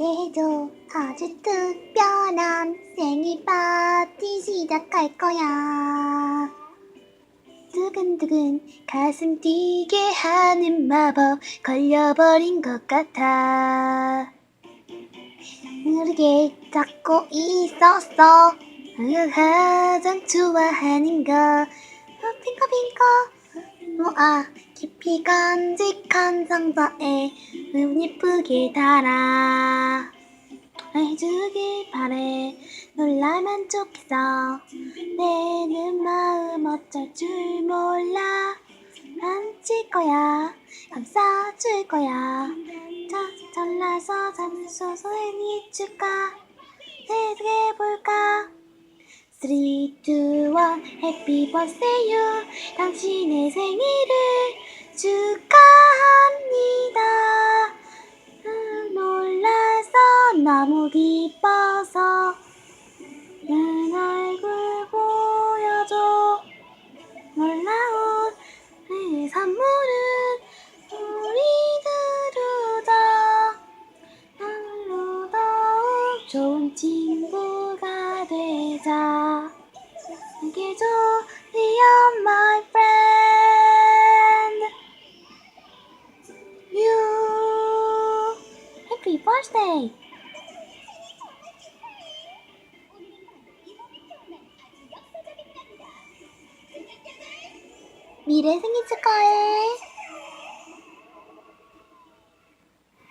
오늘도 아주 특별한 생일 파티 시작할 거야. 두근두근 가슴 뛰게 하는 마법 걸려버린 것 같아. 모르게 잡고 있었어. 가장 좋아하는 거. 어, 핑커핑커. 모아 깊이 간직한 상자에 운 예쁘게 달아. 해주길 바래. 놀라 만족해서 내는 마음 어쩔 줄 몰라. 만질 거야. 감싸줄 거야. 자, 잘라서 잠소서 해줄까? 해볼까? 3, 2, 1 Happy birthday you 당신의 생일을 축하합니다 너무 기뻐서 내 얼굴 보여줘. 놀라운 내 선물은 우리 두루다. 하루 더욱 좋은 친구가 되자. 함께줘 You're my friend You. Happy birthday 미래 생일 축하해